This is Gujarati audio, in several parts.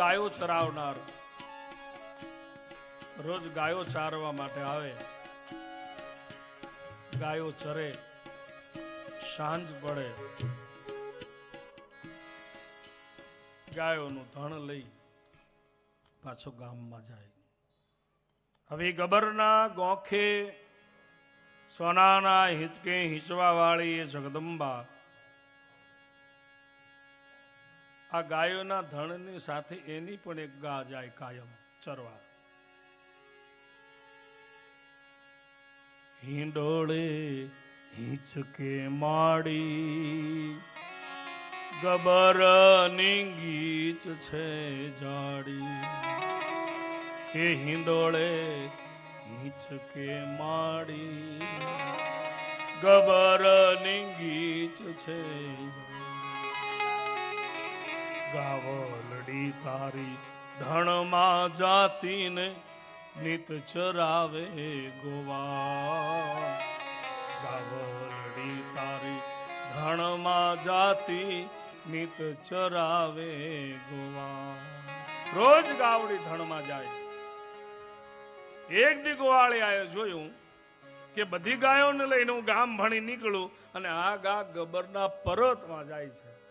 ગાયો ચરાવનાર. રોજ ગાયો ચારવા માટે આવે. ગાયો ચરે. સાંજ પડે. ગાયોનું ધણ લઈ પાછો ગામમાં જાય. હવે ગબરના ગોખે સોનાના હિંચકે હિંચવા વાળી જગદંબા આ ગાયોના ધણની સાથે એની પણ એક ગા જાય કાયમ ચરવા હિંડોળે હિંચકે માડી ગબર ગીચ છે જાડી. કે હિંડોળે હિંચકે માડી ગબર ગીચ છે ગાવલડી તારી ધણમાં જાતીને નિત ચરાવે ગોવા. ગાવલડી તારી ધણમાં જાતી નિત ચરાવે ગોવા. રોજ ગાવડી ધણમાં જાય. એક દી ગોવાળે આવ્યો જોયું કે બધી ગાયોને લઈને હું ગામ ભણી નીકળું અને આ ગા ગબરના પર્વતમાં જાય છે.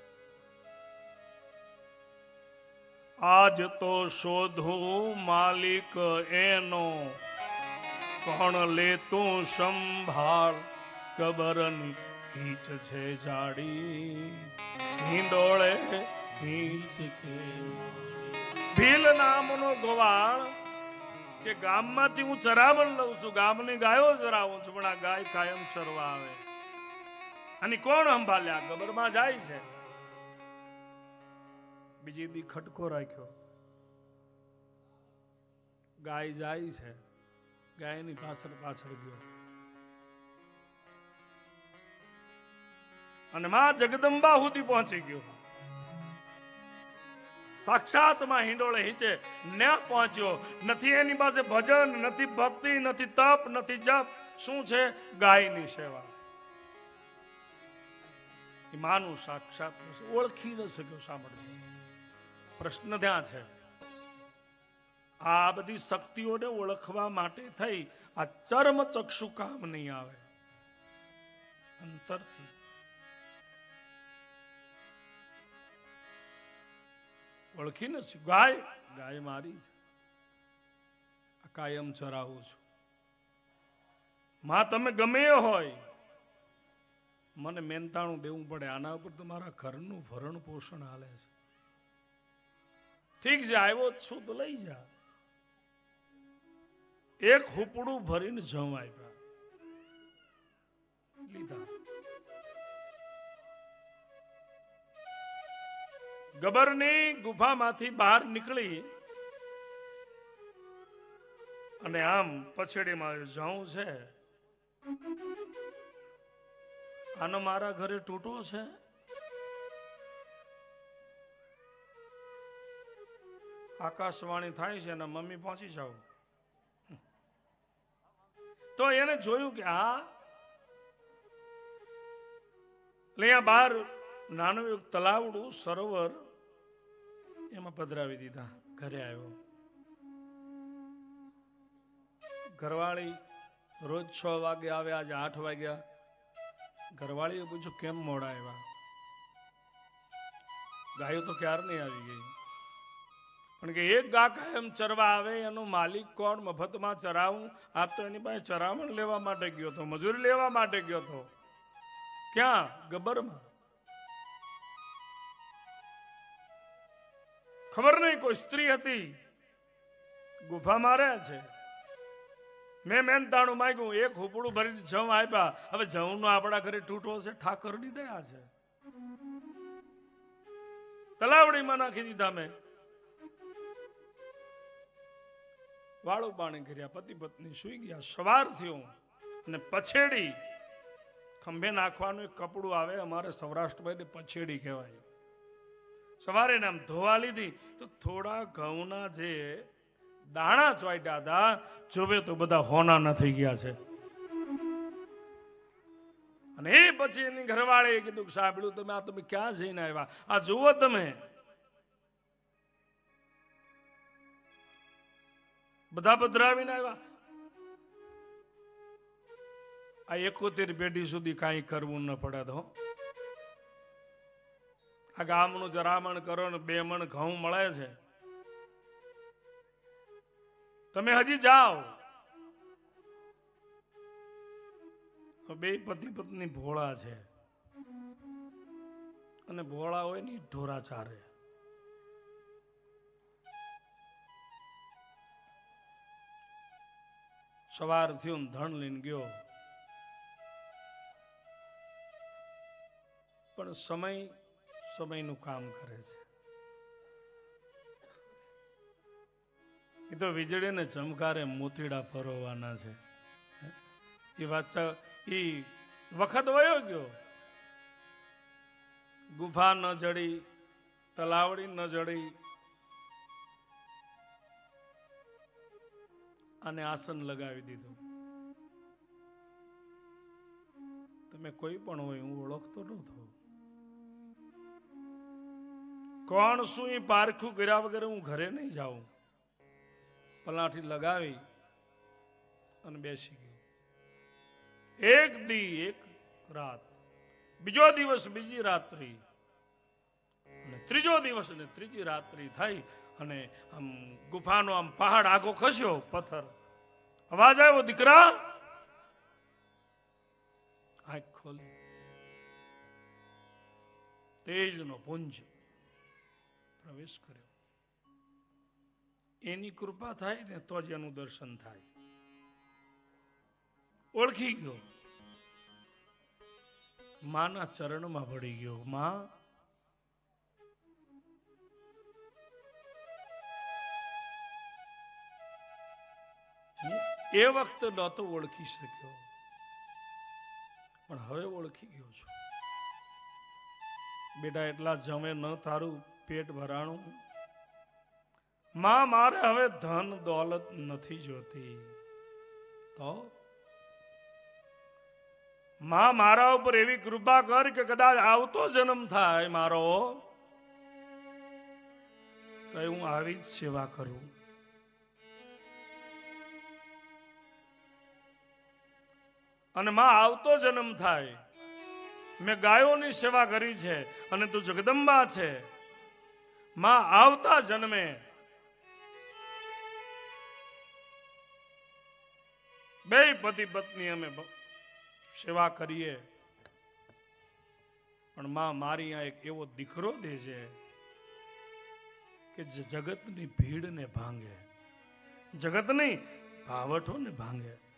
આજ તો શોધું માલિક એનો, કોણ લે તું સંભાળ? કબરની ખીચ છે જાડી, હિંડોળે ખીચ કે ભીલ નામનો ગોવાળ, કે ગામમાંથી હું ચરાવણ લઉં છું, ગામની ગાયો ચરાવું છું, પણ આ ગાય કાયમ ચરવા આવે. અને કોણ સંભાળ્યા? ગબરમાં જાય છે. બીજી દી ખટકો રાખ્યો. ગાય જાય છે. ગાયની પાછળ પાછળ ગયો. અને માં જગદંબા સુધી પહોંચી ગયો. સાક્ષાતમાં હિંડોળે હિંચે ન પહોંચ્યો. નથી એની પાસે ભજન, નથી ભક્તિ, નથી તપ, નથી જપ. શું છે? ગાયની સેવા. માનું સાક્ષાત ઓળખી ન શક્યો સાંભળ્યું પ્રશ્ન ત્યાં છે. આ બધી શક્તિઓને ઓળખવા માટે થઈ આ ચર્મ ચક્ષુ કામ નહીં આવે. અંતરથી. ઓળખી ને ગાય? ગાય મારી છે. કાયમ ચરાવું છું. માં, તમે ગમે હોય. મને મહેનતાણું દેવું પડે. આના ઉપર તો મારા ઘરનું ભરણ પોષણ હાલે છે. ઠીક છે, આવ્યો છું તો લઈ જા. એક હુપડું ભરીને જમ આવ્યા લીધા. ગબરની ગુફામાંથી બહાર નીકળી અને આમ પછેડીમાં જવું છે? આનો મારા ઘરે તૂટો છે? આકાશવાણી થાય છે અને મમ્મી પહોંચી જાઓ. તો એને જોયું કે આ અહીંયા બહાર નાનું એક તલાવડું સરોવર એમાં પધરાવી દીધા, ઘરે આવ્યો. ઘરવાળી રોજ છ વાગે આવે, આજે આઠ વાગ્યા. ઘરવાળીએ પૂછ્યું, કેમ મોડા આવ્યા? ગાયો તો ક્યાર નહીં આવી ગઈ? પણ કે એક ગા કાયમ ચરવા આવે, એનો માલિક કોણ? મફતમાં ચરાવું? આ તો એની પાસે ચરામણ લેવા માટે ગયો હતો મજૂરી લેવા માટે ગયો હતો ક્યાં? ગબ્બરમાં ખબર નહીં કોઈ સ્ત્રી હતી. ગુફા માર્યા છે. મેં મહેનતાણું માગ્યું, એક હુપડું ભરીને જવ આપ્યા હવે જવનો આપણા ઘરે તૂટો છે, ઠાકરની દયા છે. તલાવડીમાં નાખી દીધા મેં. વાળું પાણી કર્યા પતિ પત્ની સુઈ ગયા, સવાર થયો અને પછેડી ખંભે નાખવાનું એક કપડું આવે, અમારે સૌરાષ્ટ્રમાં પછેડી કહેવાય. સવારે નામ ધોવા લીધી, તો થોડા ઘઉંના જે દાણા ચોઈટા હતા, જોવે તો બધા હોના થઈ ગયા છે. અને એ પછી એની ઘરવાળે કીધું સાંભળ્યું તમે આ તમે ક્યાં જઈને આવ્યા? આ જુઓ તમે. બધા પધરાવીને આવ્યા. આ એકોતેર પેઢી સુધી કાંઈ કરવું ન પડે તો આ ગામનું જરામણ કરો ને બે મણ ઘઉં મળે છે. તમે હજી જાઓ. બે પતિ પત્ની ભોળા છે. અને ભોળા હોય ને ઢોરા ચારે. સવાર થયું ધણ લઈને ગયો. પણ સમય, સમયનું કામ કરે છે. એ તો વીજળી ને ચમકારે મોતીડા ફરવાના છે. એ વાત એ વખત વયો ગયો. ગુફા ન જડી, તલાવડી ન જડી અને આસન લગાવી દીધું. તમે કોઈ પણ હોય, હું ઓળખતો નહોતો. કોણ શું એ પારખું કર્યા વગર હું ઘરે નહીં જાઉં. પલાઠી લગાવી અને બેસી ગયો. એક દી, એક રાત. બીજો દિવસ બીજી રાત્રિ. ત્રીજો દિવસ અને ત્રીજી રાત્રિ થઈ. અને આમ ગુફાનો આમ પહાડ આગો ખસ્યો પથ્થર. અવાજ આવ્યો, દીકરા! આંખ ખોલી. તેજનો પુંજ પ્રવેશ કર્યો. એની કૃપા થાય ને તો જ એનું દર્શન થાય. ઓળખી ગયો. માના ચરણમાં પડી ગયો. માં એ વખતે નહોતો ઓળખી શક્યો. પણ હવે ઓળખી ગયો છું. બેટા, એટલા જમે ન તારું પેટ ભરાણું. માં, મારે હવે ધન દોલત નથી જોતી. તો? માં, મારા ઉપર એવી કૃપા કર કે કદાચ આવતો જન્મ થાય મારો. તો હું આવી જ સેવા કરું. અને માં આવતો જન્મ થાય. મેં ગાયોની સેવા કરી છે અને તું જગદંબા છે. માં આવતા જન્મે. બે પતિ પત્ની અમે સેવા કરીએ. પણ માં મારી આ એક એવો દીકરો દે છે કે જગતની જગતની ભીડને ભાંગે. જગતની ભાવઠોને ભાંગે.